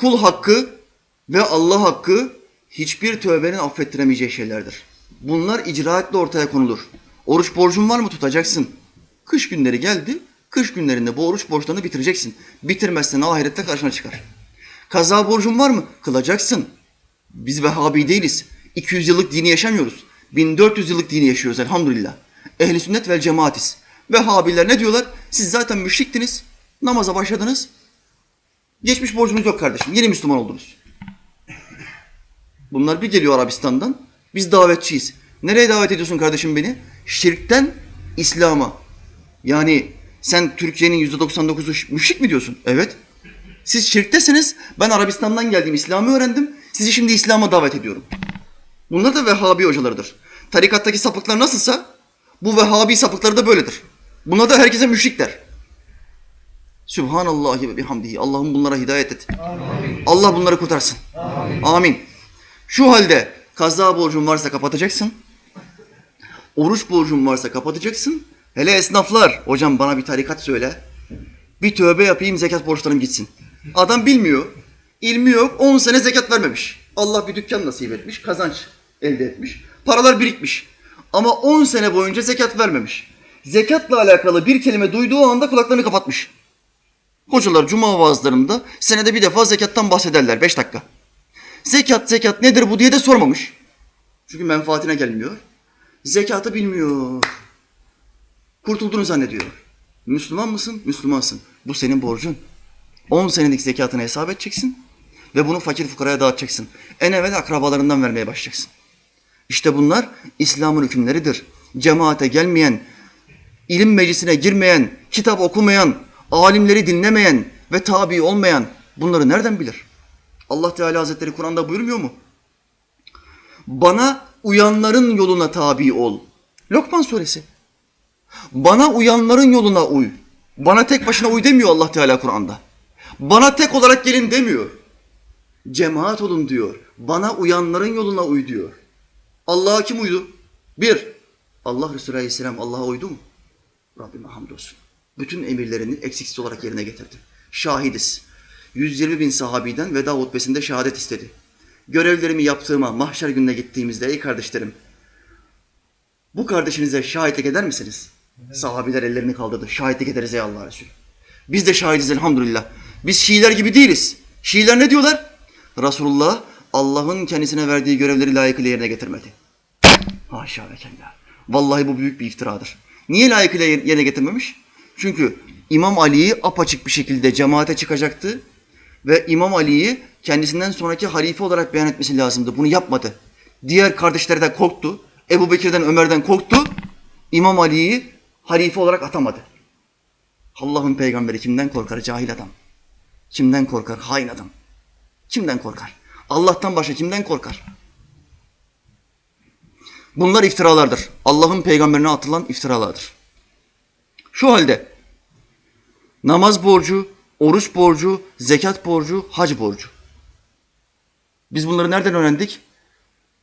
kul hakkı ve Allah hakkı hiçbir tövbenin affettiremeyeceği şeylerdir. Bunlar icraatle ortaya konulur. Oruç borcun var mı tutacaksın. Kış günleri geldi. Kış günlerinde bu oruç borçlarını bitireceksin. Bitirmezsen ahirette karşına çıkar. Kaza borcun var mı? Kılacaksın. Biz Vehhabi değiliz. 200 yıllık dini yaşamıyoruz. 1400 yıllık dini yaşıyoruz elhamdülillah. Ehli sünnet vel cemaatiz. Vehhabiler ne diyorlar? Siz zaten müşriktiniz. Namaza başladınız. Geçmiş borcunuz yok kardeşim. Yeni Müslüman oldunuz. Bunlar bir geliyor Arabistan'dan. Biz davetçiyiz. Nereye davet ediyorsun kardeşim beni? Şirkten İslam'a. Yani sen Türkiye'nin yüzde 99'u müşrik mi diyorsun? Evet. Siz şirktesiniz. Ben Arabistan'dan geldim. İslam'ı öğrendim. Sizi şimdi İslam'a davet ediyorum. Bunlar da Vehhabi hocalarıdır. Tarikattaki sapıklar nasılsa bu Vehhabi sapıkları da böyledir. Bunlar da herkese müşrik der. Sübhanallahi ve bihamdihi. Allah'ım bunlara hidayet et. Allah bunları kurtarsın. Amin. Şu halde kaza borcun varsa kapatacaksın. Oruç borcun varsa kapatacaksın. Hele esnaflar, hocam bana bir tarikat söyle. Bir tövbe yapayım zekat borçlarım gitsin. Adam bilmiyor. ilmi yok. 10 sene zekat vermemiş. Allah bir dükkan nasip etmiş. Kazanç elde etmiş. Paralar birikmiş. Ama 10 sene boyunca zekat vermemiş. Zekatla alakalı bir kelime duyduğu anda kulaklarını kapatmış. Hocalar cuma vaazlarında senede bir defa zekattan bahsederler. 5 dakika. Zekat zekat nedir bu diye de sormamış. Çünkü menfaatine gelmiyor. Zekatı bilmiyor. Kurtulduğunu zannediyor. Müslüman mısın? Müslümansın. Bu senin borcun. 10 senelik zekatını hesap edeceksin ve bunu fakir fukaraya dağıtacaksın. En evvel akrabalarından vermeye başlayacaksın. İşte bunlar İslam'ın hükümleridir. Cemaate gelmeyen, ilim meclisine girmeyen, kitap okumayan, alimleri dinlemeyen ve tabi olmayan bunları nereden bilir? Allah Teala Hazretleri Kur'an'da buyurmuyor mu? Bana uyanların yoluna tabi ol. Lokman suresi. Bana uyanların yoluna uy. Bana tek başına uy demiyor Allah Teala Kur'an'da. Bana tek olarak gelin demiyor. Cemaat olun diyor. Bana uyanların yoluna uy diyor. Allah'a kim uydu? Bir, Allah Resulü Aleyhisselam Allah'a uydu mu? Rabbime hamdolsun. Bütün emirlerini eksiksiz olarak yerine getirdi. Şahidiz. 120 bin sahabiden veda hutbesinde şehadet istedi. Görevlerimi yaptığıma mahşer gününe gittiğimizde ey kardeşlerim, bu kardeşinize şahitlik eder misiniz? Sahabiler ellerini kaldırdı. Şahitlik ederiz ey Allah Resulü. Biz de şahidiz elhamdülillah. Biz Şiiler gibi değiliz. Şiiler ne diyorlar? Resulullah Allah'ın kendisine verdiği görevleri layıkıyla yerine getirmedi. Haşa ve kella. Vallahi bu büyük bir iftiradır. Niye layıkıyla yerine getirmemiş? Çünkü İmam Ali'yi apaçık bir şekilde cemaate çıkacaktı ve İmam Ali'yi kendisinden sonraki halife olarak beyan etmesi lazımdı. Bunu yapmadı. Diğer kardeşlerden korktu. Ebu Bekir'den, Ömer'den korktu. İmam Ali'yi halife olarak atamadı. Allah'ın peygamberi kimden korkar? Cahil adam. Kimden korkar? Hain adam. Kimden korkar? Allah'tan başka kimden korkar? Bunlar iftiralardır. Allah'ın peygamberine atılan iftiralardır. Şu halde namaz borcu, oruç borcu, zekat borcu, hac borcu. Biz bunları nereden öğrendik?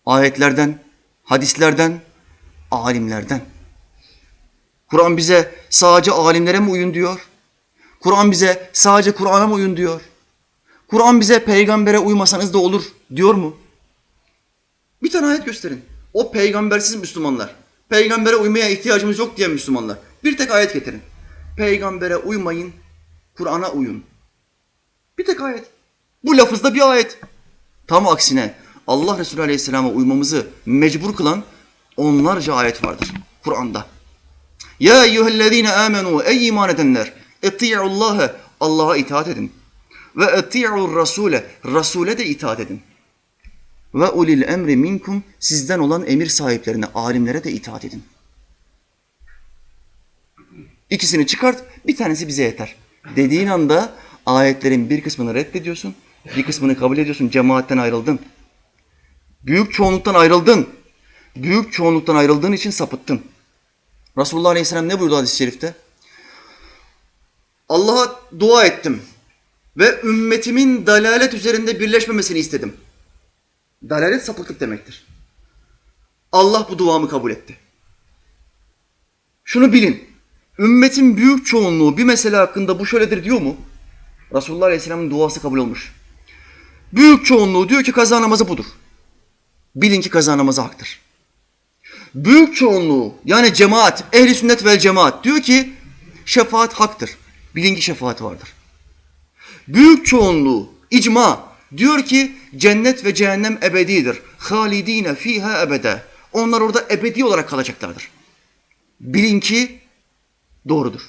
Ayetlerden, hadislerden, alimlerden. Kur'an bize sadece alimlere mi uyun diyor? Kur'an bize sadece Kur'an'a mı uyun diyor? Kur'an bize peygambere uymasanız da olur diyor mu? Bir tane ayet gösterin. O peygambersiz Müslümanlar. Peygambere uymaya ihtiyacımız yok diyen Müslümanlar. Bir tek ayet getirin. Peygambere uymayın, Kur'an'a uyun. Bir tek ayet. Bu lafızda bir ayet. Tam aksine Allah Resulü Aleyhisselam'a uymamızı mecbur kılan onlarca ayet vardır Kur'an'da. Ya eyyühellezine amenu ey iman edenler etti'ullâhe Allah'a itaat edin. Ve etti'ur rasule Rasule de itaat edin. Ve ulil emri minkum sizden olan emir sahiplerine, alimlere de itaat edin. İkisini çıkart, bir tanesi bize yeter. Dediğin anda ayetlerin bir kısmını reddediyorsun, bir kısmını kabul ediyorsun, cemaatten ayrıldın. Büyük çoğunluktan ayrıldın. Büyük çoğunluktan ayrıldığın için sapıttın. Resulullah Aleyhisselam ne buyurdu hadis-i şerifte? Allah'a dua ettim ve ümmetimin dalalet üzerinde birleşmemesini istedim. Dalalet sapıklık demektir. Allah bu duamı kabul etti. Şunu bilin. Ümmetin büyük çoğunluğu bir mesele hakkında bu şöyledir diyor mu? Resulullah Aleyhisselam'ın duası kabul olmuş. Büyük çoğunluğu diyor ki kaza namazı budur. Bilin ki kaza namazı haktır. Büyük çoğunluğu yani cemaat, ehli sünnet vel cemaat diyor ki şefaat haktır. Bilin ki şefaat vardır. Büyük çoğunluğu icma diyor ki cennet ve cehennem ebedidir. Halidine fiha ebede. Onlar orada ebedi olarak kalacaklardır. Bilin ki doğrudur.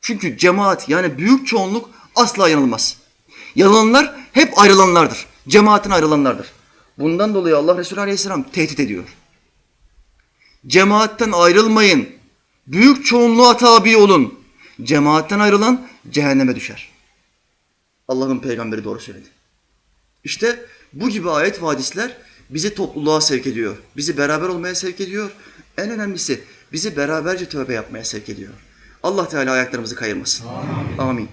Çünkü cemaat yani büyük çoğunluk asla yanılmaz. Yanılanlar hep ayrılanlardır. Cemaatin ayrılanlardır. Bundan dolayı Allah Resulü Aleyhisselam tehdit ediyor. Cemaatten ayrılmayın. Büyük çoğunluğa tabi olun. Cemaatten ayrılan cehenneme düşer. Allah'ın peygamberi doğru söyledi. İşte bu gibi ayet ve hadisler bizi topluluğa sevk ediyor. Bizi beraber olmaya sevk ediyor. En önemlisi bizi beraberce tövbe yapmaya sevk ediyor. Allah Teala ayaklarımızı kayırmasın. Amin.